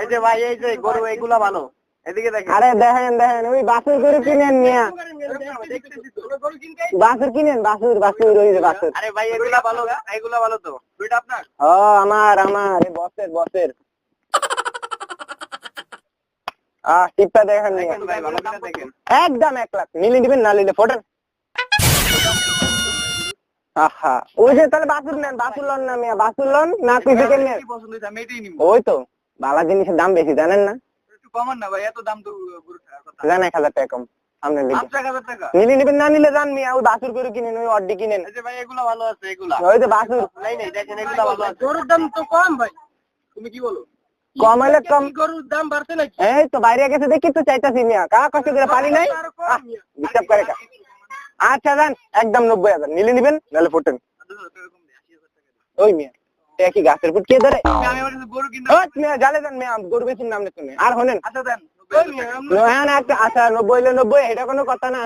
এই যে ভাই এই যে গরু এইগুলা ভালো। এদিকে দেখেন। আরে দেখেন দেখেন ওই বাছুর গরু কিনেন মিয়া। বাছুর কিনেন বাছুর বাছুর ওই যে বাছুর। আরে ভাই এগুলা ভালো এগুলা ভালো তো। দুইটা আপনার? ও আমার আমার এই বসের বসের। আহ টিপটা দেখেন একদম এক লাখ। নিলে দিবেন না নিলে ফোটেন ওই যে তাহলে বাছুর নেন লন না মিয়া লন কিছু নিব ওই তো বালা জিনিসের দাম বেশি জানেন না? একটু কমান না ভাই এত দাম তো গরু থাকার কথা। জান এক হাজার টাকা কম সামনে টাকা। নিলে নিবেন না নিলে জান মিয়া ওই বাছুর করে কিনেন ওই অড্ডি কিনেন। এই যে ভাই এগুলা ভালো আছে এগুলা। ওই যে বাছুর নাই নাই দেখেন এগুলা ভালো আছে। গরুর দাম তো কম ভাই। তুমি কি বলো? কম হলে কম গরুর দাম বাড়ছে নাকি? এই তো বাইরে গেছে দেখি তো চাইতাছি মিয়া। কা কষ্ট করে পানি নাই। ডিস্টার্ব করে কা আচ্ছা একদম নব্বই হাজার। নিলে নিবেন নাহলে ফোটেন ওই মিয়া এ কি গাছের ফুট কে ধরে? আমি আমি জালে দেন মিয়া গরু বেশির নাম আর হনেন? আচ্ছা আচ্ছা নব্বই হলে নব্বই এটা কোনো কথা না।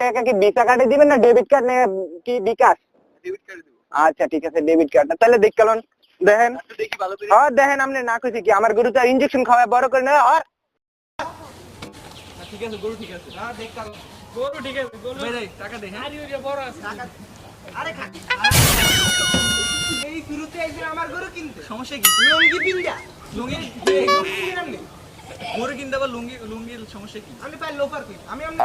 টাকা কি ভিসা কার্ডে দিবেন না ডেবিট কার্ড না কি বিকাশ? আচ্ছা ঠিক আছে ডেবিট কার্ডটা তাহলে দেখ দেখেন। আচ্ছা করে। হ্যাঁ দেখেন আপনি না খুশি কি? আমার গরু তো ইঞ্জেকশন খাওয়ায় বড় করে নেয় আর ঠিক আছে গরু ঠিক আছে হ্যাঁ, দেখ গরু ঠিক আছে, গরু- ভাই টাকা দে হ্যাঁ আরে বড় আছে। আরে খাকি এই শুরুতে একদিন আমার গরু কিনতে সমস্যা কি লুঙ্গি পিন্দা লুঙ্গি গরু কিনে কিনতে আবার লুঙ্গি লুঙ্গির সমস্যা কি আমি পাই লোফার কিন আমি এমনি